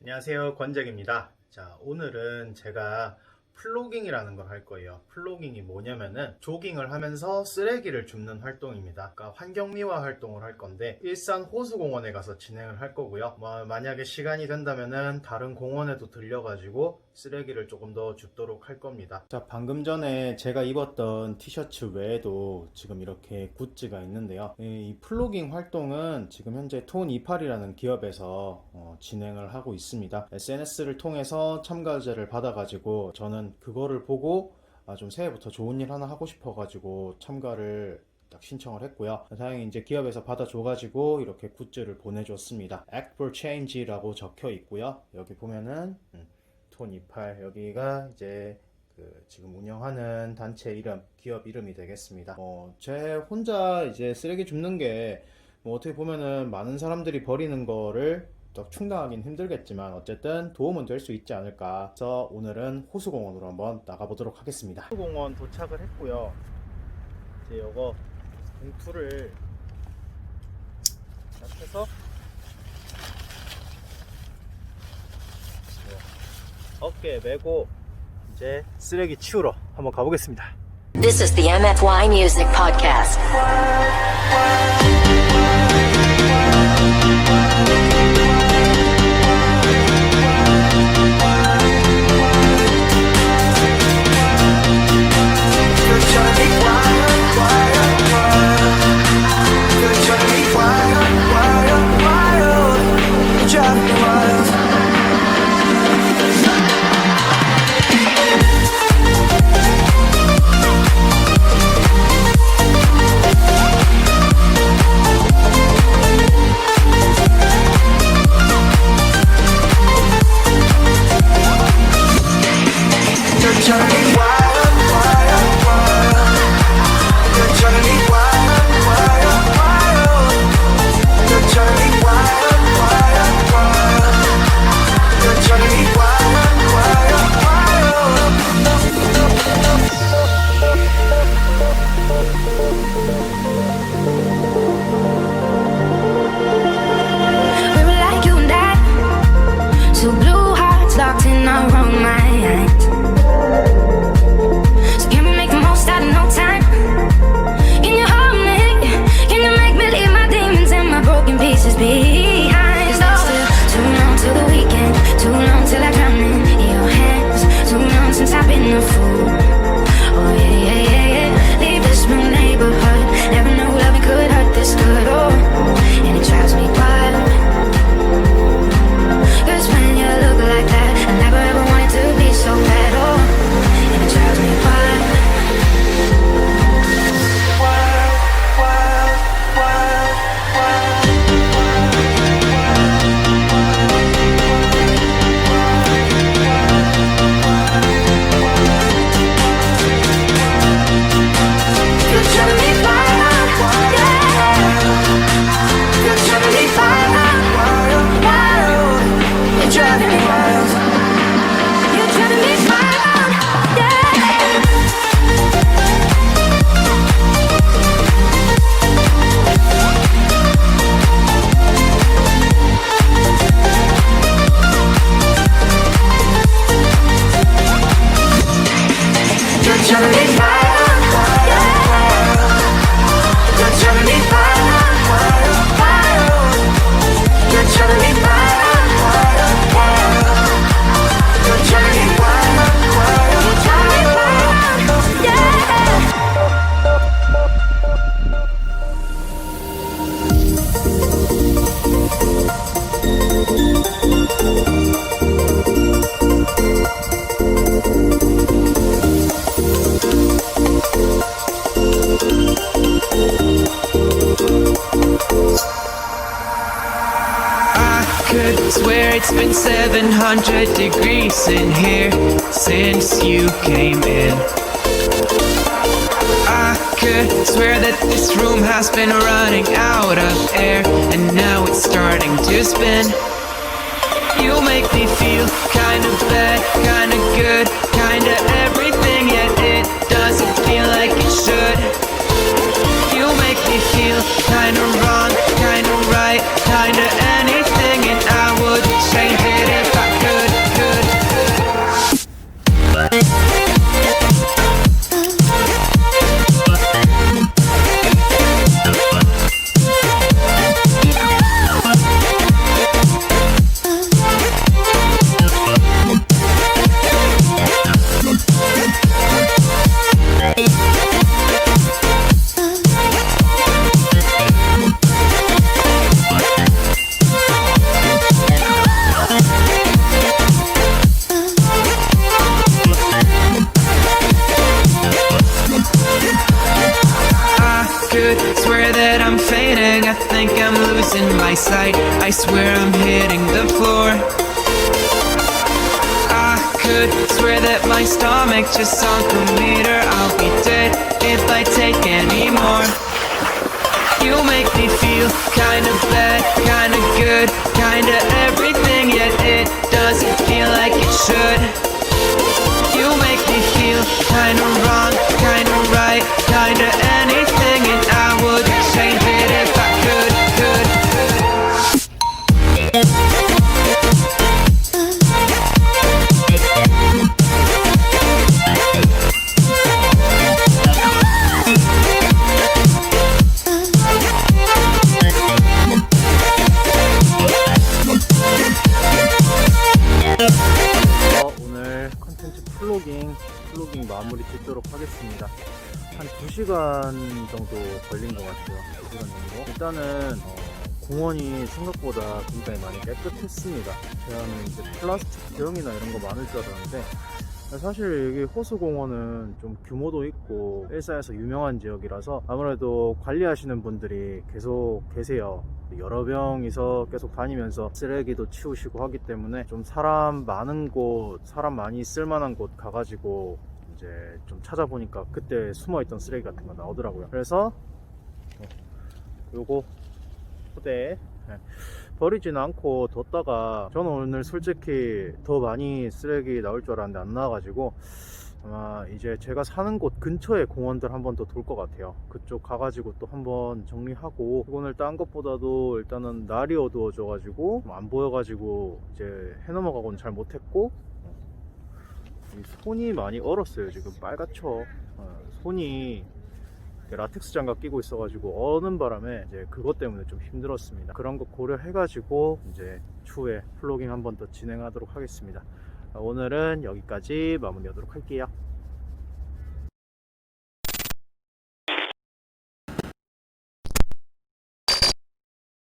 안녕하세요. 권잭입니다. 자 오늘은 제가 플로깅이라는 걸 할 거예요. 플로깅이 뭐냐면은 조깅을 하면서 쓰레기를 줍는 활동입니다. 그러니까 환경미화 활동을 할 건데 일산 호수공원에 가서 진행을 할 거고요. 뭐 만약에 시간이 된다면은 다른 공원에도 들려가지고 쓰레기를 조금 더 줍도록 할 겁니다 자 방금 전에 제가 입었던 티셔츠 외에도 지금 이렇게 굿즈가 있는데요 이 플로깅 활동은 지금 현재 톤28이라는 기업에서 어, 진행을 하고 있습니다 SNS를 통해서 참가자를 받아가지고 저는 그거를 보고 아, 좀 새해부터 좋은 일 하나 하고 싶어가지고 참가를 딱 신청을 했고요. 다행히 이제 기업에서 받아줘가지고 이렇게 굿즈를 보내줬습니다. Act for Change라고 적혀 있고요. 여기 보면은 음, 톤28 여기가 이제 그 지금 운영하는 단체 이름, 기업 이름이 되겠습니다. 어, 제 혼자 이제 쓰레기 줍는 게 뭐 어떻게 보면은 많은 사람들이 버리는 거를 또 충당하긴 힘들겠지만 어쨌든 도움은 될 수 있지 않을까 해서 오늘은 호수공원으로 한번 나가보도록 하겠습니다. 호수공원 도착을 했고요. 이제 요거 봉투를 딱 해서 어깨에 메고 이제 쓰레기 치우러 한번 가보겠습니다. This is the MFY Music Podcast. Could swear it's been 700 degrees in here since you came in. I could swear that this room has been running out of air and now it's starting to spin. You make me feel kinda bad, kinda good, kinda everything, yet it doesn't feel like it should. You make me feel kinda wrong, kinda right, kinda anything, eyesight. I swear I'm hitting the floor. I could swear that my stomach just sunk a meter. I'll be dead if I take any more. You make me feel kinda bad, 마무리 짓도록 하겠습니다. 한 2시간 정도 걸린 것 같아요. 2시간 정도. 일단은 어, 공원이 생각보다 굉장히 많이 깨끗했습니다. 저는 이제 플라스틱 병이나 이런 거 많을 줄 알았는데 사실 여기 호수공원은 좀 규모도 있고 일사에서 유명한 지역이라서 아무래도 관리하시는 분들이 계속 계세요. 여러 명이서 계속 다니면서 쓰레기도 치우시고 하기 때문에 좀 사람 많은 곳, 사람 많이 쓸만한 곳 가가지고 이제 좀 찾아보니까 그때 숨어있던 쓰레기 같은 거 나오더라고요. 그래서 어, 요거 포대 네. 버리지는 않고 뒀다가 저는 오늘 솔직히 더 많이 쓰레기 나올 줄 알았는데 안 나와가지고 아마 이제 제가 사는 곳 근처에 공원들 한 번 더 돌 것 같아요 그쪽 가가지고 또 한 번 정리하고 오늘 딴 것보다도 일단은 날이 어두워져 가지고 안 보여가지고 이제 해넘어가고는 잘 못했고 이 손이 많이 얼었어요 지금 빨갛죠 어, 손이 라텍스 장갑 끼고 있어가지고 어는 바람에 이제 그것 때문에 좀 힘들었습니다. 그런 거 고려해가지고 이제 추후에 플로깅 한 번 더 진행하도록 하겠습니다. 오늘은 여기까지 마무리하도록 할게요.